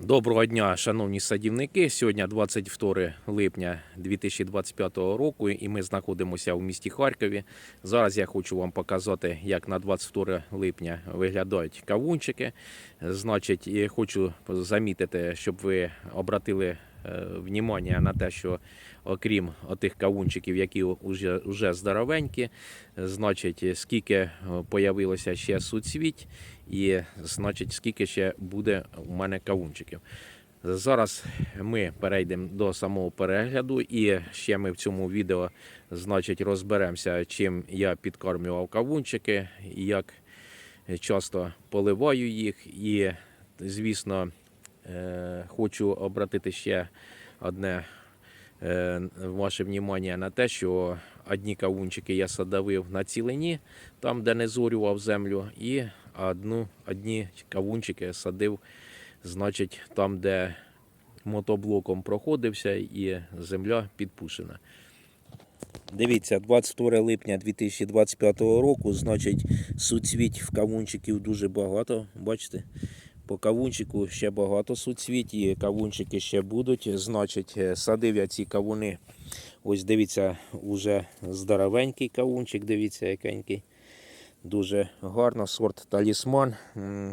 Доброго дня, шановні садівники. Сьогодні 22 липня 2025 року, і ми знаходимося в місті Харкові. Зараз я хочу вам показати, як на 22 липня виглядають кавунчики. Значить, хочу замітити, щоб ви обратили е, внимання на те, що окрім отих кавунчиків, які вже, вже здоровенькі, значить, скільки е, появилося ще суцвіть, і значить, скільки ще буде у мене кавунчиків. Зараз ми перейдемо до самого перегляду, і ще ми в цьому відео значить, розберемося, чим я підкормлював кавунчики, як часто поливаю їх. І, звісно, хочу обратити ще одне е, ваше внимание на те, що одні кавунчики я садовив на цілині, там, де не зорював землю, і одну, одні кавунчики садив, значить, там, де мотоблоком проходився і земля підпушена. Дивіться, 22 липня 2025 року, значить, суцвіть в кавунчиків дуже багато. Бачите? По кавунчику ще багато суцвіть, і кавунчики ще будуть. Значить, е, садив я ці кавуни. Ось дивіться, уже здоровенький кавунчик, дивіться, якенький. Дуже гарно, сорт талісман.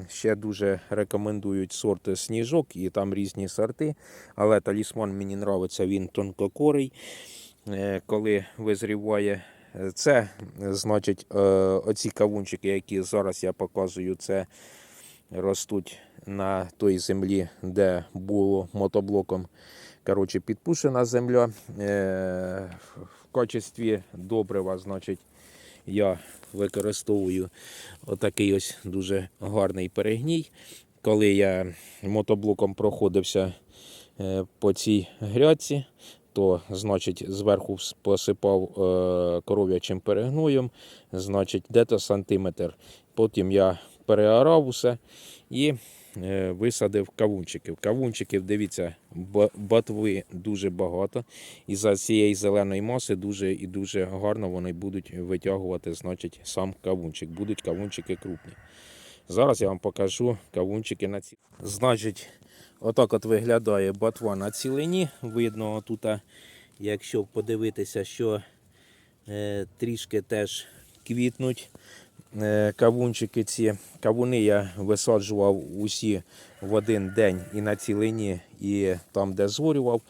Ще дуже рекомендують сорт сніжок і там різні сорти. Але талісман мені подобається, він тонкокорий. Е, Коли визріває це, значить, е, оці кавунчики, які зараз я показую, це ростуть на той землі, де було мотоблоком коротше, підпушена земля. Е, В качестві добрива, значить, я використовую отакий ось дуже гарний перегній. Коли я мотоблоком проходився е, по цій грядці, то значить зверху посипав е, коров'ячим перегноєм, значить, дето сантиметр. Потім я переорав усе і е, висадив кавунчиків. Кавунчиків, дивіться, ботви дуже багато. І за цієї зеленої маси дуже і дуже гарно вони будуть витягувати значить, сам кавунчик. Будуть кавунчики крупні. Зараз я вам покажу кавунчики на ці. Значить, отак от виглядає ботва на цілині. Видно тут, якщо подивитися, що е, трішки теж квітнуть кавунчики ці. Кавуни я висаджував усі в один день і на цілині, і там, де зорював.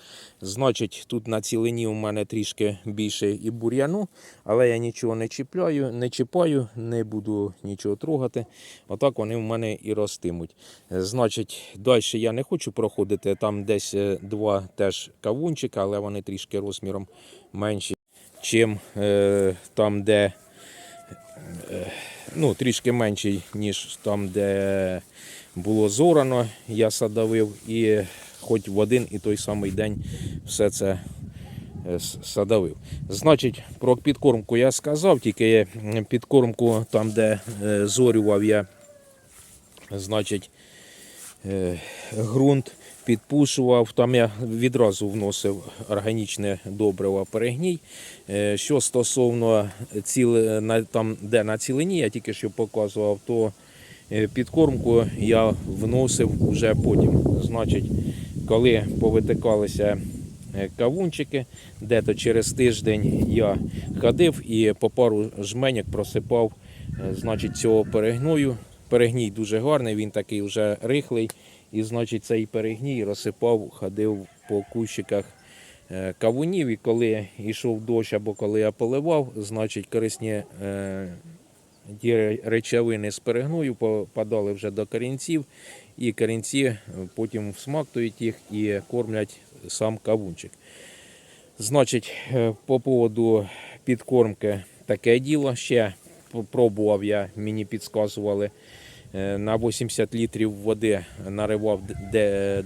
Значить, тут на цілині у мене трішки більше і бур'яну, але я нічого не чіпляю, не чіпаю, не буду нічого трогати. Отак вони в мене і ростимуть. Е, Значить, далі я не хочу проходити. Там десь е, два теж кавунчика, але вони трішки розміром менші, чим е, там, де ну, трішки менший, ніж там, де було зорано, я садовив, і хоч в один і той самий день все це е, садовив. Значить, про підкормку я сказав, тільки підкормку там, де е, зорював я, значить, е, ґрунт підпушував, там я відразу вносив органічне добриво перегній. Е, Що стосовно ціл, на, там, де на цілині, я тільки що показував, то е, підкормку я вносив уже потім. Значить, коли повитикалися е, кавунчики, де-то через тиждень я ходив і по пару жменяк просипав значить, цього перегною. Перегній дуже гарний, він такий вже рихлий. І, значить, цей перегній розсипав, ходив по кущиках е, кавунів. І коли йшов дощ або коли я поливав, значить корисні е, ті речовини з перегною попадали вже до корінців, і корінці е, потім всмактують їх і кормлять сам кавунчик. Значить, по поводу підкормки таке діло. Ще пробував я, мені підказували на 80 літрів води наривав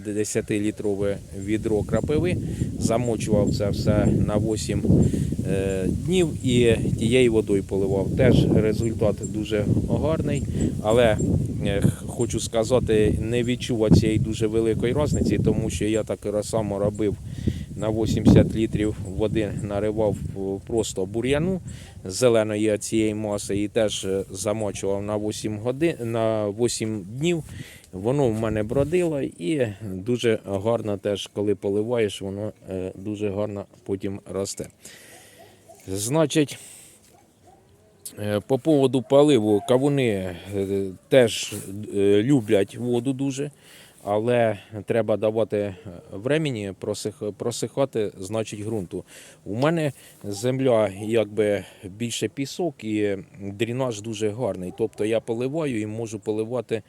10-літрове відро крапиви, замочував це все на 8 е, днів і тією водою поливав. Теж результат дуже гарний, але е, хочу сказати, не відчув цієї дуже великої різниці, тому що я так само робив на 80 літрів води наривав е, просто бур'яну зеленої цієї маси і теж е, замочував на 8 годин на 8 днів. Воно в мене бродило і дуже гарно теж, коли поливаєш, воно е, дуже гарно потім росте. Значить, по поводу поливу кавуни теж люблять воду дуже, але треба давати е, времені просих- просихати, значить, ґрунту. У мене земля якби більше пісок і дрінаж дуже гарний. Тобто я поливаю і можу поливати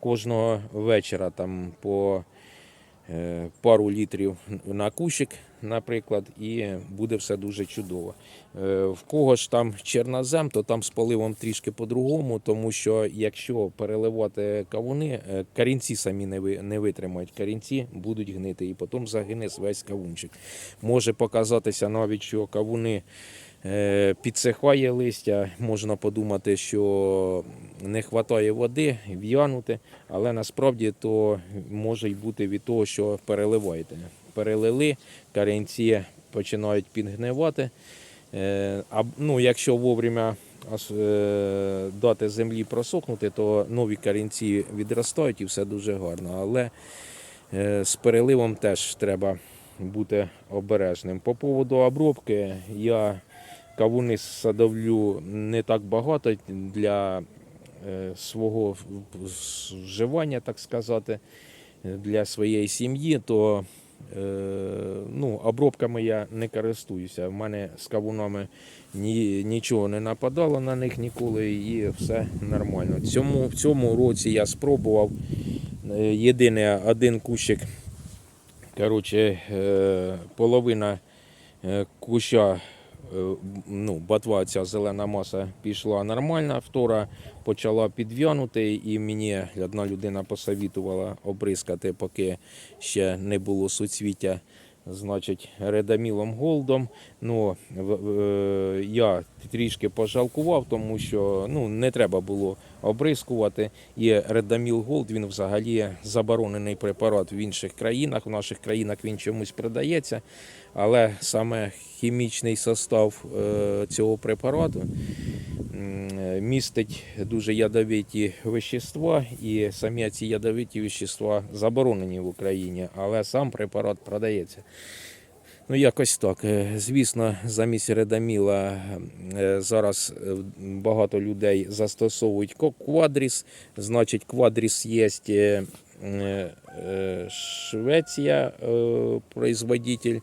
кожного вечора там по е, пару літрів на кущик, наприклад, і буде все дуже чудово. Е, В кого ж там чернозем, то там з поливом трішки по-другому, тому що якщо переливати кавуни, е, корінці самі не, ви, не витримають, корінці будуть гнити, і потім загине весь кавунчик. Може показатися навіть, що кавуни е, підсихає листя, можна подумати, що не вистачає води, в'янути, але насправді то може й бути від того, що переливаєте. Перелили, корінці починають підгнивати. Е, А, ну, якщо вовремя е, дати землі просохнути, то нові корінці відростають і все дуже гарно. Але е, з переливом теж треба бути обережним. По поводу обробки я кавуни садовлю не так багато для свого вживання, так сказати, для своєї сім'ї, то ну, обробками я не користуюся. В мене з кавунами ні, нічого не нападало на них ніколи і все нормально. Цьому, в цьому році я спробував е, єдине один кущик. Коротше, е, половина е, куща, е, ну, ботва ця зелена маса пішла нормально, втора почала підв'янути, і мені одна людина посовітувала обрискати, поки ще не було суцвіття, значить, редамілом голдом. Ну, е, я трішки пожалкував, тому що ну, не треба було обрискувати. І редаміл голд він взагалі заборонений препарат в інших країнах. В наших країнах він чомусь продається, але саме хімічний состав е, цього препарату е, містить дуже ядовиті вещества, і самі ці ядовиті вещества заборонені в Україні, але сам препарат продається. Ну, якось так. Е, Звісно, замість редаміла е, зараз е, багато людей застосовують квадріс. Значить, квадріс є Швеція, производитель,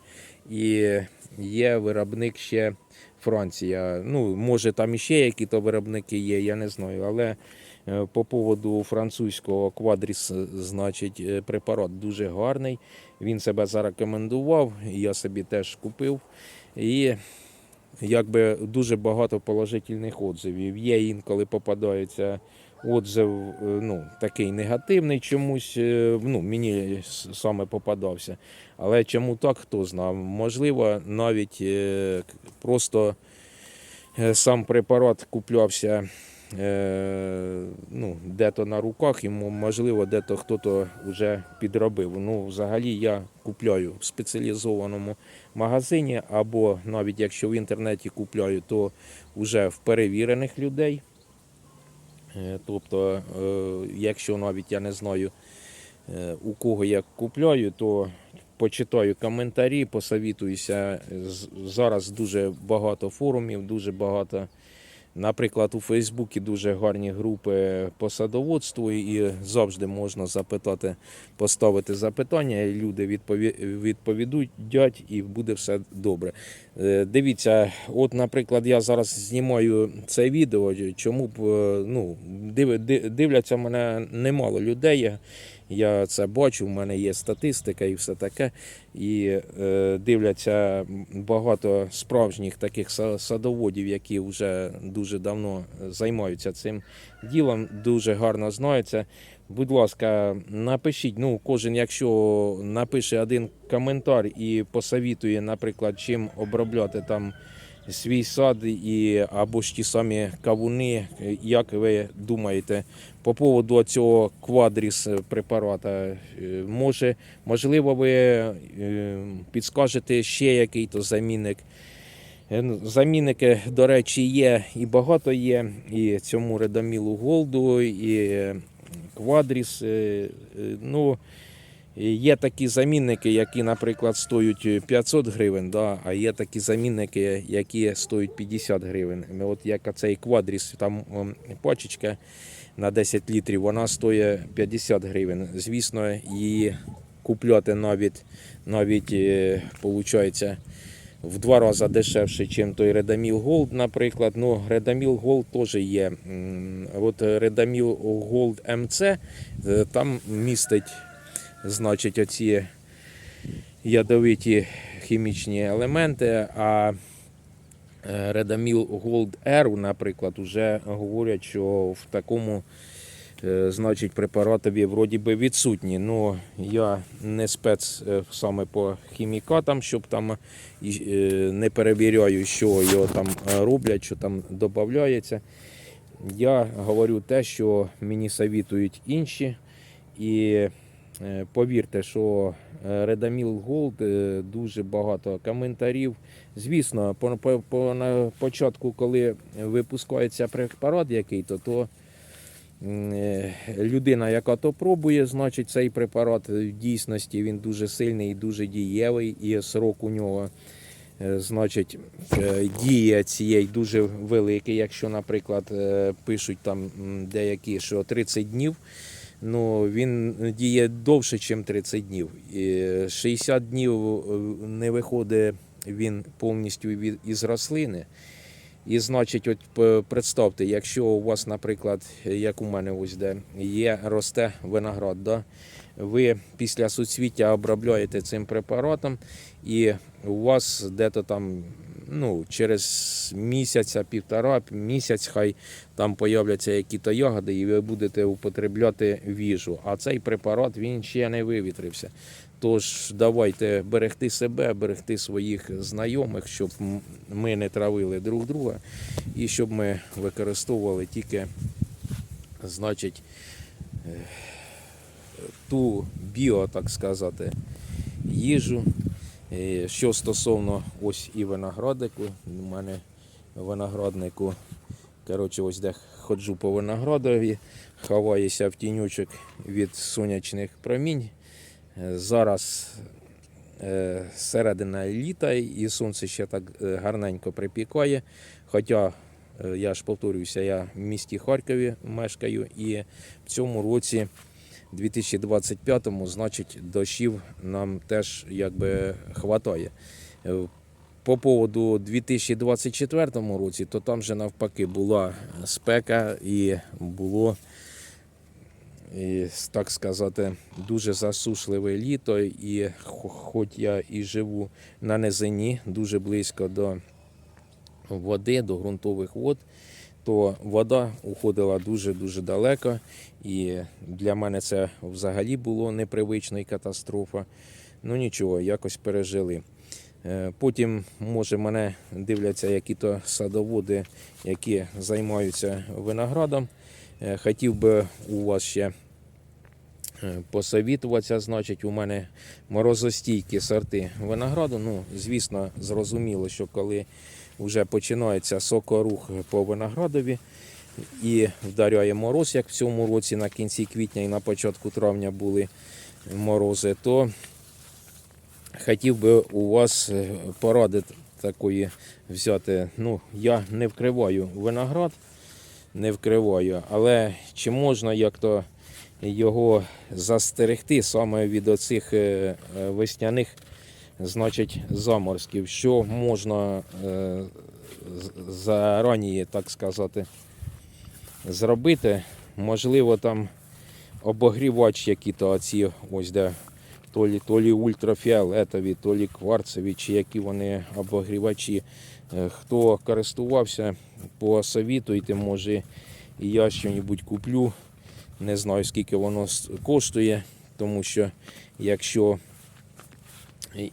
і є виробник ще Франція. Ну, може, там іще які-то виробники є, я не знаю. Але по поводу французького квадріс, е, значить, е, препарат дуже гарний. Він себе зарекомендував, я собі теж купив. І якби дуже багато положительних отзивів. Є інколи попадається отзив е, ну, такий негативний чомусь. е, Ну, мені саме попадався. Але чому так, хто знав? Можливо, навіть е, просто е, сам препарат куплявся. Е, Ну, де-то на руках, мо- можливо, де-то хто-то вже підробив. Ну, взагалі я купляю в спеціалізованому магазині, або навіть якщо в інтернеті купляю, то вже в перевірених людей. Е, Тобто, е, якщо навіть я не знаю, у кого я купляю, то почитаю коментарі, посовітуюся. Зараз дуже багато форумів, дуже багато. Наприклад, у Фейсбуці дуже гарні групи по садоводству, і завжди можна запитати, поставити запитання, і люди відповідуть, і буде все добре. Е, Дивіться, от, наприклад, я зараз знімаю це відео. Чому б е, ну, дивляться мене немало людей. Я- це бачу, в мене є статистика і все таке. І е, дивляться багато справжніх таких садоводів, які вже дуже давно займаються цим ділом, дуже гарно знаються. Будь ласка, напишіть, ну, кожен, якщо напише один коментар і посовітує, наприклад, чим обробляти там свій сад і або ж ті самі кавуни, як ви думаєте, по поводу цього квадріс препарата, е, може, можливо, ви е, підскажете ще який-то замінник. Е, ну, Замінники, до речі, є і багато є, і цьому редамілу голду, і квадріс. Ну, є такі замінники, які, наприклад, стоять 500 гривень, да, а є такі замінники, які стоять 50 гривень. От як цей квадріс, там пачечка на 10 літрів, вона стоїть 50 гривень. Звісно, її купляти навіть, навіть е, получається, в два рази дешевше, ніж той Redamil Gold, наприклад. Ну, Redamil Gold теж є. От Gold MC е, там містить, значить, оці ядовиті хімічні елементи, а е, Redamil Gold R, наприклад, вже говорять, що в такому е, значить препаратові вроді би відсутні. Ну я не спец е, саме по хімікатам, щоб там не перевіряю, що його там роблять, що там додається. Я говорю те, що мені совітують інші. І повірте, що е, Redamil Gold е, дуже багато коментарів. Звісно, по, по, по на початку, коли випускається препарат який-то, то е, людина, яка то пробує, значить цей препарат в дійсності він дуже сильний і дуже дієвий, і срок у нього. е, Значить, е, дія цієї дуже великий. Якщо, наприклад, е, пишуть там деякі, що 30 днів, ну він діє довше, ніж 30 днів. 60 днів е, не виходить він повністю із рослини. І значить, от представте, якщо у вас, наприклад, як у мене ось де є, росте виноград, да? ви після суцвіття обробляєте цим препаратом, і у вас дето там ну, через місяця, півтора, місяць, хай там появляться якісь ягоди, і ви будете употребляти в їжу. А цей препарат він ще не вивітрився. Тож давайте берегти себе, берегти своїх знайомих, щоб ми не травили друг друга і щоб ми використовували тільки, значить, е, ту біо, так сказати, їжу. Е, Що стосовно ось і виноградику, у мене винограднику, коротше, ось де ходжу по виноградові, ховаюся в тінючок від сонячних промінь. Е, Зараз е, середина літа і сонце ще так гарненько припікає. Хоча, я ж повторююся, я в місті Харкові мешкаю і в цьому році, 2025-му, значить, дощів нам теж якби хватає. Е, По поводу 2024 році, то там же навпаки була спека і було і, так сказати, дуже засушливе літо, і хоч я і живу на низині, дуже близько до води, до ґрунтових вод, то вода уходила дуже-дуже далеко. І для мене це взагалі було непривично і катастрофа. Ну нічого, якось пережили. Е, Потім, може, мене дивляться які-то садоводи, які займаються виноградом. Е, Хотів би у вас ще е, посовітуватися. Значить, у мене морозостійкі сорти винограду. Ну, звісно, зрозуміло, що коли вже починається сокорух по виноградові і вдаряє мороз, як в цьому році на кінці квітня і на початку травня були морози, то хотів би у вас е, поради такої взяти. Ну, я не вкриваю виноград, не вкриваю, але чи можна як-то його застерегти саме від оцих е, е, весняних значить, заморозків? Що можна е, зарані, так сказати, зробити? Можливо, там обогрівач які-то оці ось де то лі, то лі ультрафіолетові, то лі кварцеві, чи які вони обогрівачі. Е, Хто користувався, посовітуйте, може і я щось куплю. Не знаю, скільки воно коштує, тому що якщо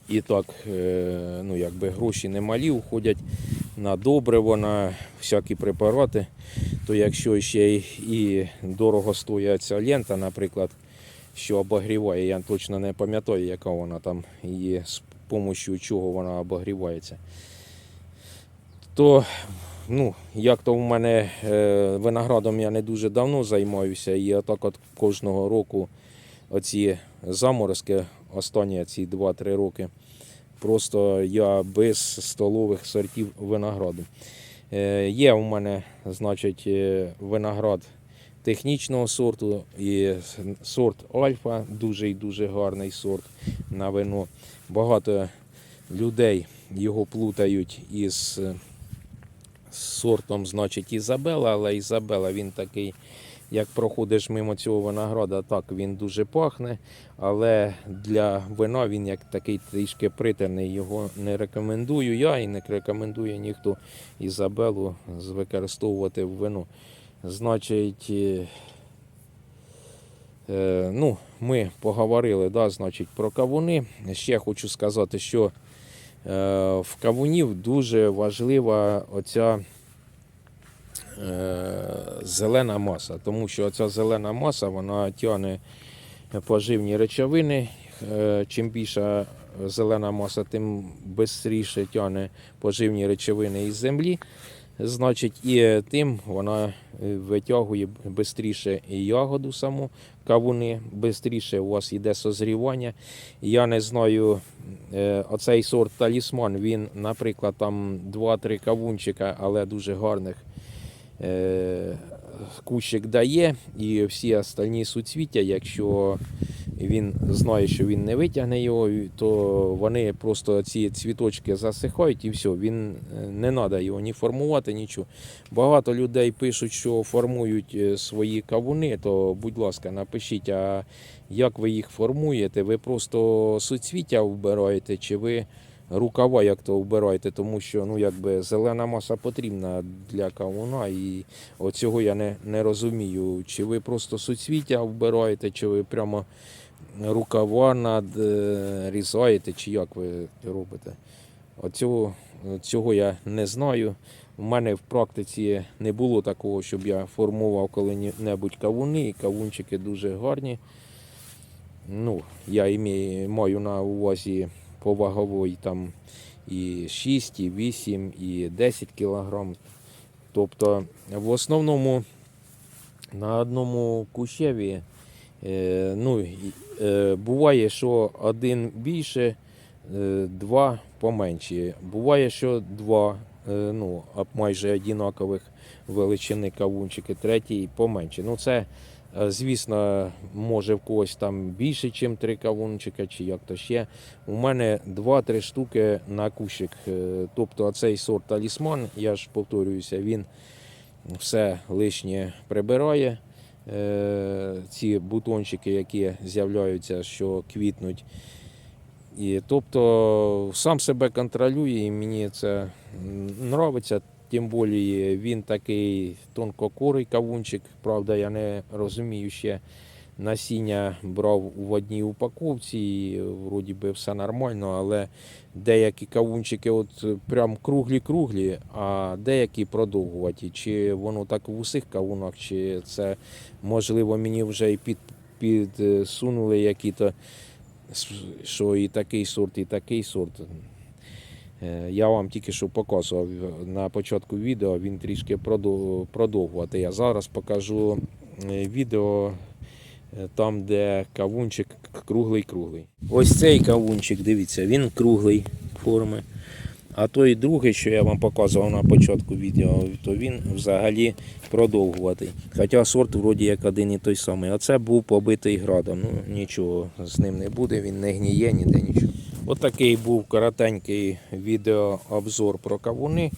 і- так, е, ну якби гроші немалі уходять на добриво, на всякі препарати, то якщо ще і дорого стоїть ця лента, наприклад, що обогріває, я точно не пам'ятаю, яка вона там і з допомогою чого вона обогрівається, то ну, як то в мене е, виноградом я не дуже давно займаюся, і отак от кожного року оці заморозки, останні ці 2-3 роки, просто я без столових сортів винограду. Е, є у мене, значить, е, виноград технічного сорту і сорт Альфа, дуже і дуже гарний сорт на вино. Багато людей його плутають із е, сортом, значить, Ізабела, але Ізабела він такий, як проходиш мимо цього винограда, так він дуже пахне, але для вина він як такий трішки притерний. Його не рекомендую я і не рекомендує ніхто Ізабелу використовувати в вино. Значить, е, е, ну, ми поговорили да, значить, про кавуни. Ще хочу сказати, що е, в кавунів дуже важлива оця зелена маса, тому що ця зелена маса вона тягне поживні речовини. Е, Чим більша зелена маса, тим швидше тягне поживні речовини із землі. Значить, і тим вона е, витягує швидше ягоду саму кавуни, швидше у вас йде созрівання. Я не знаю, е, оцей сорт талісман, він, наприклад, там 2-3 кавунчика, але дуже гарних е, кущик дає, і всі остальні суцвіття, якщо він знає, що він не витягне його, то вони просто ці цвіточки засихають і все, він е, не треба його ні формувати, нічого. Багато людей пишуть, що формують е, свої кавуни, то будь ласка, напишіть, а як ви їх формуєте? Ви просто суцвіття вбираєте, чи ви рукава як то вбираєте, тому що ну, якби, зелена маса потрібна для кавуна, і оцього я не, не розумію. Чи ви просто суцвіття вбираєте, чи ви прямо рукава надрізаєте, чи як ви робите. Оцього, цього я не знаю. У мене в практиці не було такого, щоб я формував коли-небудь кавуни, і кавунчики дуже гарні. Ну, я маю на увазі по ваговій там і 6, і 8, і 10 кілограм. Тобто, в основному на одному кущеві е, ну, е, буває, що один більше, е, два поменші. Буває, що два ну, майже однакових величини кавунчики, третій поменше. Ну, це, звісно, може в когось там більше, ніж три кавунчика, чи як то ще. У мене 2-3 штуки на кущик. Е, Тобто цей сорт талісман, я ж повторююся, він все лишнє прибирає. Е, Ці бутончики, які з'являються, що квітнуть. І, тобто сам себе контролює, і мені це подобається. Тим більше він такий тонкокорий кавунчик. Правда, я не розумію ще насіння брав в одній упаковці, і вроді би все нормально, але деякі кавунчики от прям круглі-круглі, а деякі продовгуваті. Чи воно так в усіх кавунах, чи це можливо мені вже і під, підсунули які-то, що і такий сорт, і такий сорт. Е, Я вам тільки що показував на початку відео, він трішки продовгувати. Я зараз покажу е, відео е, там, де кавунчик круглий-круглий. Ось цей кавунчик, дивіться, він круглий форми. А той другий, що я вам показував на початку відео, то він взагалі продовгуватий. Хоча сорт вроді як один і той самий. А це був побитий градом. Ну нічого з ним не буде, він не гніє, ніде нічого. Отакий був коротенький відеообзор про кавуни.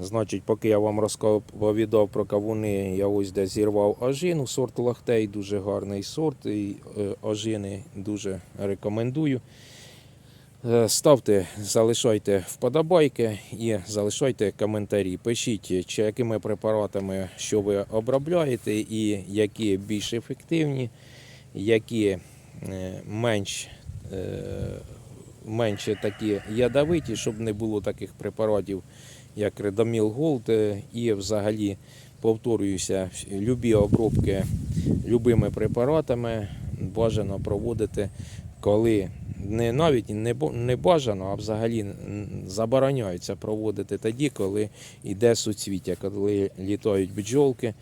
Значить, поки я вам розповідав про кавуни, я ось де зірвав ожину, сорт лахтей, дуже гарний сорт. І е, ожини дуже рекомендую. Е, Ставте, залишайте вподобайки і залишайте коментарі. Пишіть, чи якими препаратами що ви обробляєте, і які більш ефективні, які е, менш, е, менше такі ядовиті, щоб не було таких препаратів, як Редаміл Голд. е, І взагалі повторююся, любі обробки любими препаратами бажано проводити коли не навіть не, бажано, а взагалі забороняється проводити тоді, коли йде суцвіття, коли літають бджолки.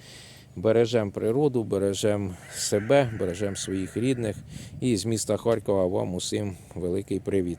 Бережемо природу, бережемо себе, бережемо своїх рідних. І з міста Харкова вам усім великий привіт.